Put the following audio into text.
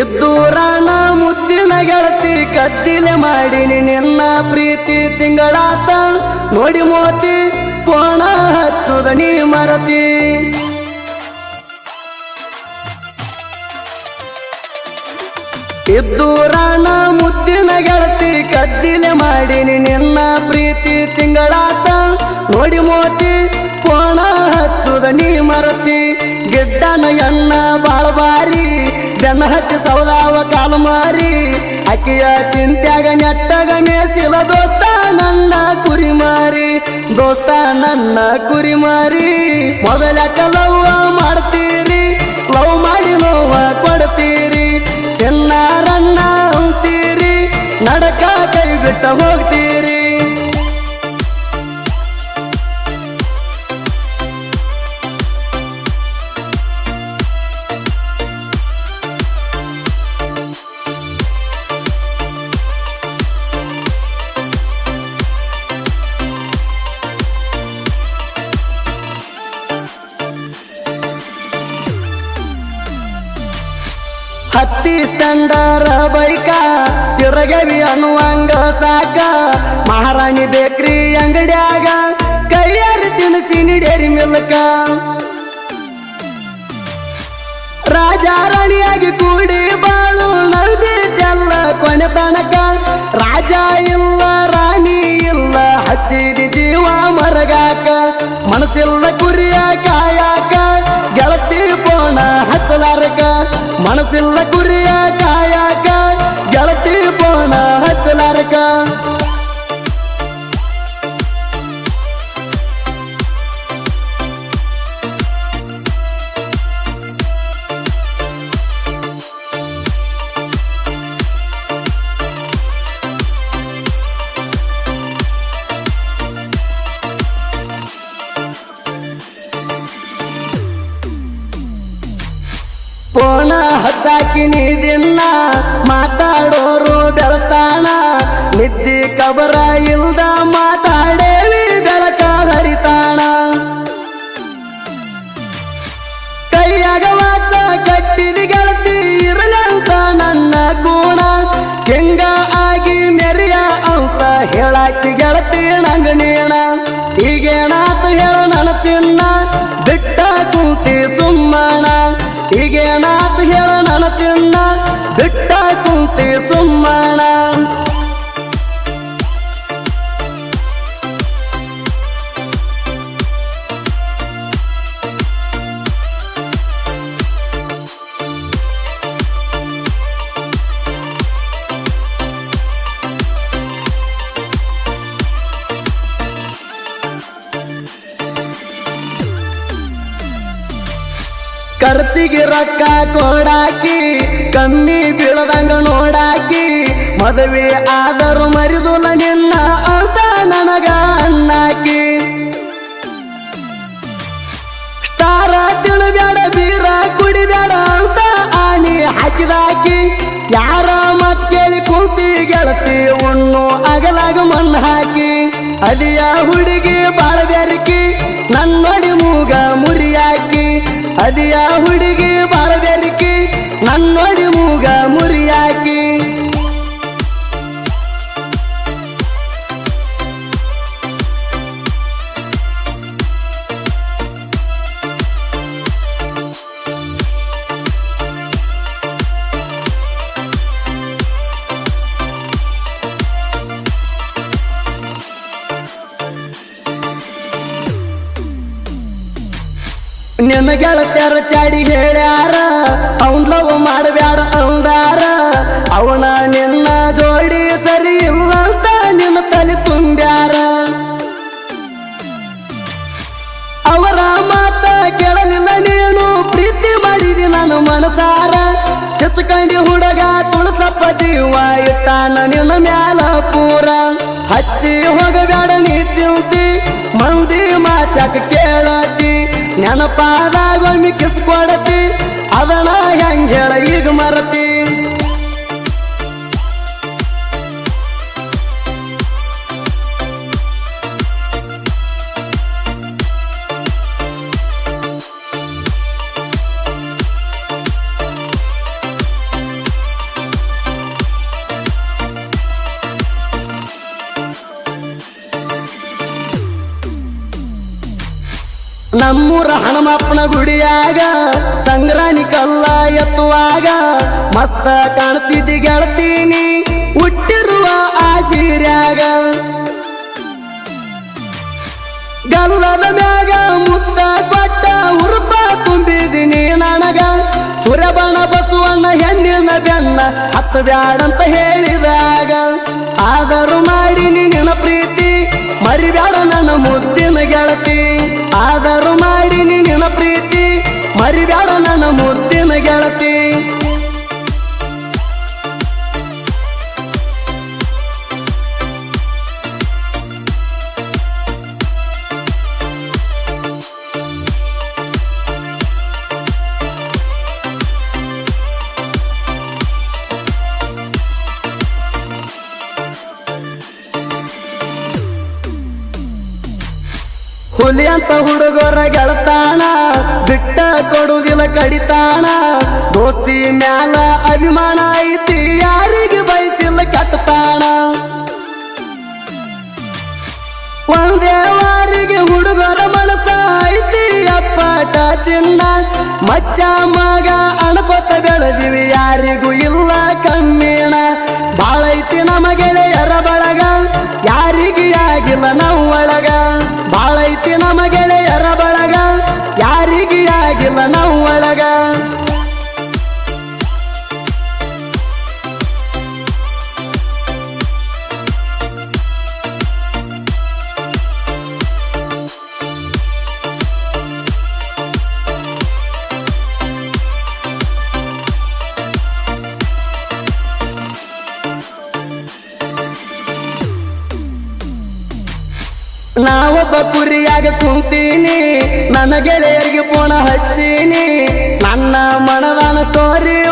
ಇದ್ದೂರಾನ ಮುದ್ದಿನ ಗೆಳತಿ ಕತ್ತಿಲೆ ಮಾಡಿನಿ ನಿನ್ನ ಪ್ರೀತಿ ತಿಂಗಳಾತ. ನೋಡಿ ಮೋತಿ, ಕೋಣ ಹಚ್ಚುದ ನೀ ಮರತಿ. ಇದ್ದೂರಾನ ಮುದ್ದಿನ ಗೆಳತಿ ಕತ್ತಿಲೆ ಮಾಡಿನಿ ನಿನ್ನ ಪ್ರೀತಿ ತಿಂಗಳಾತ. ನೋಡಿ ಮೋತಿ, ಕೋಣ ಹಚ್ಚುದ ನೀ ಮರತಿ. ಗಿಡ್ಡನ ಎಣ್ಣ ಬಾಳ ಬಾರಿ ಬೆನ್ನ ಹತ್ತಿ ಸೌದಾವ ಕಾಲು ಮಾರಿ, ಅಕ್ಕಿಯ ಚಿಂತ್ಯಾಗ ನೆಟ್ಟಗ ಮೇಸಿಲ ದೋಸ್ತ ನನ್ನ ಕುರಿ ಮಾರಿ, ದೋಸ್ತ ನನ್ನ ಕುರಿ ಮಾರಿ. ಮೊದಲ ಲವ್ ಮಾಡ್ತೀರಿ, ಲವ್ ಮಾಡಿ ನೋವ ಹತ್ತಿ ತಂಡರ ಬೈಕ, ತಿರಗವಿ ಅನ್ನುವಂಗ ಸಾಕ. ಮಹಾರಾಣಿ ಬೇಕ್ರಿ ಅಂಗಡಿಯಾಗ, ಕೈಯಾರಿ ತಿನಿಸಿ ನಿಡೇರಿ ಮಿಲ್ಕ. ರಾಜಾರಾಣಿಯಾಗಿ ಕೂಡಿ ಬಾಳು ನಲ್ದಿದ್ದೆಲ್ಲ ಕೊನೆ ತನಕ. ರಾಜ ಇಲ್ಲ, ರಾಣಿ ಇಲ್ಲ, ಹಚ್ಚಿದಿ ಜೀವ ಮರಗಾಕ. ಮನಸ್ಸಿಲ್ಲ ಕುರಿಯ ಕಾಯಾಕ. ಮನಸ್ಸಿಲ್ಲ ಗುರಿಯ ಕಾಯಾಕ ಹಚ್ಚಾಕಿ ದಿನ್ನ ಮಾತಾಡೋರು ಬೆಳತಾಣ ನಿದ್ದಿ ಕಬರ ಖರ್ಚಿಗೆ ರೊಕ್ಕ ಕೊಡಾಕಿ, ಕಮ್ಮಿ ಬೀಳದಂಗ ನೋಡಾಕಿ, ಮದುವೆ ಆದರೂ ಮರಿದು ನಿನ್ನ ಅಂತ ನನಗ ಅನ್ನಾಕಿ. ಸ್ಟಾರ ತಿಳಬೇಡ ಬೀರ ಕುಡಿಬೇಡ ಅಂತ ಆನೆ ಹಾಕಿದಾಕಿ. ಯಾರ ಮತ್ ಕೇಳಿ ಕುಂತಿ ಗೆಳತಿ, ಉಣ್ಣು ಅಗಲಾಗ ಮಣ್ಣು ಹಾಕಿ. ಅದಿಯ ಹುಡುಗಿ ಅದಿಯ ಹುಡುಗಿ ಬಾಳ ಬೆರಕಿ ನನ್ನೊಡಿ ಮೂಗ ಮುರಿಯಾಕಿ ನಿನ್ನ ಗೆಳತ್ಯಾರ ಚಾಡಿ ಹೇಳ್ಯಾರ? ಅವನ್ ಲವ್ ಮಾಡಬ್ಯಾಡ ಅಂದಾರ? ಅವನ ನಿನ್ನ ಜೋಡಿ ಸರಿ ಇಲ್ಲ ಅಂತ ನಿನ್ನ ತಲೆ ತುಂಬ್ಯಾರ? ಅವರ ಮಾತ ಕೇಳಲಿಲ್ಲ ನೀನು, ಪ್ರೀತಿ ಮಾಡಿದಿ ನನ್ನ ಮನಸಾರ? ಚಚ್ಕಂಡಿ ಹುಡುಗ ತುಳಸಪ್ಪ ಜೀವ ಇಟ್ಟಾನ ನಿನ್ನ ಮ್ಯಾಲ ಪೂರ? ಹಚ್ಚಿ ಹೋಗಬೇಡ ನೀ ಚಿಂತಿ. ಮಂದಿ ಮಾತ್ಯಾಕ ಕೇಳತಿ? ನೆನಪಾದಾಗ ಒಮ್ಮೆ ಕಿಸ್ ಕೊಡತಿ. ಅದನ್ನ ಹೆಂಗ ಹೇಳ ಈಗ ಮರತಿ? ನಮ್ಮೂರ ಹಣಮಪ್ಪನ ಗುಡಿಯಾಗ ಸಂಗ್ರಾಣಿ ಕಲ್ಲ ಎತ್ತುವಾಗ ಮಸ್ತ ಕಾಣ್ತಿದ್ದಿ ಗೆಳತೀನಿ ಹುಟ್ಟಿರುವ ಆ ಗಲ್ಲದ ಮ್ಯಾಗ ಮುತ್ತ ಕೊಟ್ಟ ಉರುಪ ತುಂಬಿದಿನಿ ನನಗ. ಸುರಬಣ ಬಸವಣ್ಣ ಹೆಣ್ಣಿನ ಬೆನ್ನ ಹತ್ತು ಬ್ಯಾಡಂತ ಹೇಳಿದಾಗ. ನನ್ನ ಮುದ್ದಿನ ಗೆಳತಿ. ಹುಲಿ ಅಂತ ಹುಡುಗರ ಗೆಳತಾನ. ಕಡಿತಾನ? ದೋಸ್ತಿ ಮ್ಯಾಲ ಅಭಿಮಾನ ಐತಿ, ಯಾರಿಗೆ ಬಯಸಿಲ್ಲ ಕಟ್ಟತಾನ? ಒಂದೇ ವಾರಿಗೆ ಹುಡುಗರ ಮನಸ್ಸ ಐತಿ ಅಪ್ಪಟ ಚಿನ್ನ ಮಚ್ಚ ಮಗ ಅಣಕೊತ ಬೆಳೆದಿವಿ, ಯಾರಿಗೂ ಇಲ್ಲ ಕಮ್ಮಿಣ ಬಾಳ ಐತಿ ಪುರಿಯಾಗ ಕುಂತೀನಿ ನನ್ನ ಗೆಳೆಯರಿಗೆ ಪೋಣ ಹಚ್ಚೀನಿ. ನನ್ನ ಮನದಾನ ತೋರಿ